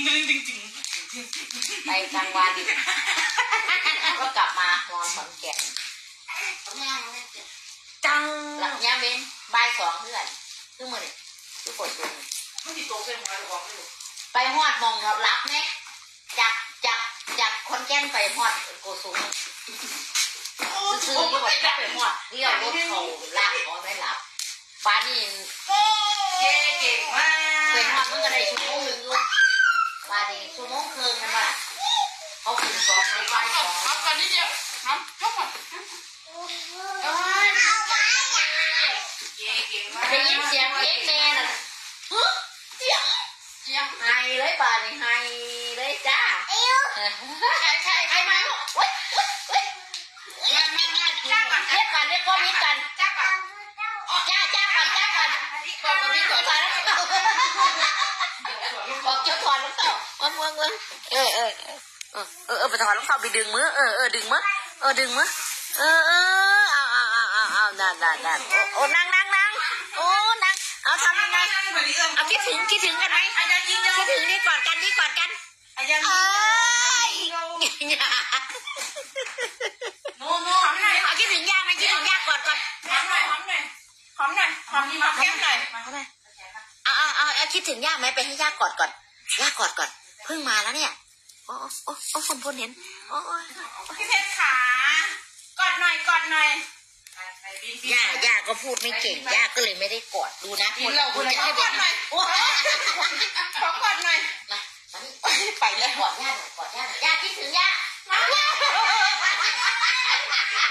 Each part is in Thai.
งจริงจริงไปกลางวันก็กลับมานอนของแก่นจังหลับยามเว้นบายสองเพื่อนขึ้นมือนี่ทุกคนดูไม่ติดต๊ะเป็นหัวหรือขงไม่ไปหอดมองรับไหมจับจับจับคอนแก่นไปหอดโกสูงซื้อที่วัดไปหอดเรียวรถเขาลากเขาไม่หลับฟ้านี่เก่งมากไปหอดมันก็ได้ชุดวโมนึงด้วย ป้านี่ชั่วโมงครึ่งนั่นแหละเขาขึ้นสองในบ่ายสองเอากันนิดเดียวทำยกก่อนเอ้ยเย้เก่งมากได้ยินเสียงเพลงแม่น่ะฮะเสียงเสียงไฮเลยปานี่ไฮเลยจ้าใช่ใช่ไฮมาลูกเว้ยเว้ยเว้ยแม่แม่จ้าก่อนเรียกกันเรียกพ่อมิตรกันจ้าก่อนจ้าจ้าก่อนจ้าก่อนก่อนมาพี่ก่อนถอยแล้วเต่าบ อกจะถอดรองเท้าวังวังวังเออเออเออเออเออไปถอดรองเท้าไปดึงมือเออเออดึงมือเออดึงมือเออเออเอาเอาเอาเอาเอานั่นนั่นนั่นโอ้นั่งนั่งนั่งโอ้นั่งเอาทำยังไงเอาคิดถึงคิดถึงกันไหมอาจารย์ยิงยาคิดถึงนี่กอดกันนี่กอดกันอาจารย์เอ้ยย่าโน้โน้หอมหน่อยเอาคิดถึงย่าไหมคิดถึงย่ากอดก่อนหอมหน่อยหอมหน่อยหอมหน่อยหอมนี่มาแก้มหน่อยมาเข้าไปเอาเอาเอาเอาคิดถึงย่าไหมไปให้ย่ากอดก่อน ย่ากอดก่อน เพิ่งมาแล้วเนี่ยโอ้โอ้โอ้คนพลเห็นโอ้โอ้พี่เพชรขากอดหน่อยกอดหน่อยย่าย่าก็พูดไม่เก่งย่าก็เลยไม่ได้กอดดูนะกินเราคุคุณณจะให้กอดหน่อยขอกอดหน่อยมาไปแล้วกอดย่าหน่อยกอดย่าหน่อยย่าคิดถึงย่า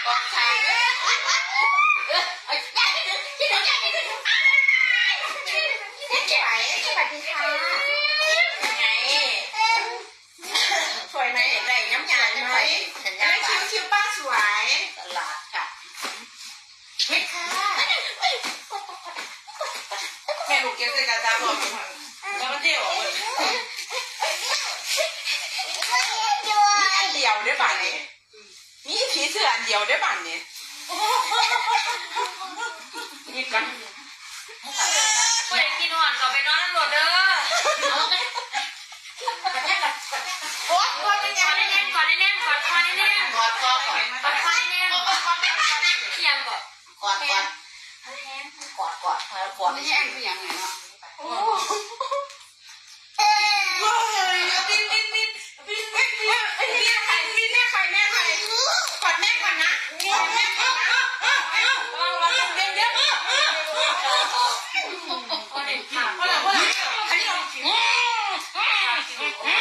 ออกทางเลยย่าคิดถึงคิดถึงย่าคิดถึงอ้าวคิดถึงสวัสดีค่ะ สวยไหมได้น้ำยาได้ไหมเห็นไอ้ย่าคิ้วคิ้วป้าสวยตลาดค่ะเฮ้ยค่ะแม่ลูกเก็บใส่กระดาษบอกแล้วมันเดี่ยวมีอันเดียวได้ป่ะเนี่ยมีผีเสื้ออันเดียวได้ป่ะเนี่ย พี่ยังก่อนกอดกอดกอดกอดแล้วกอดไม่ใช่อันพียงไงเนาะโอ้คนหนึ่งค่ะคนหนึ่งอันนี้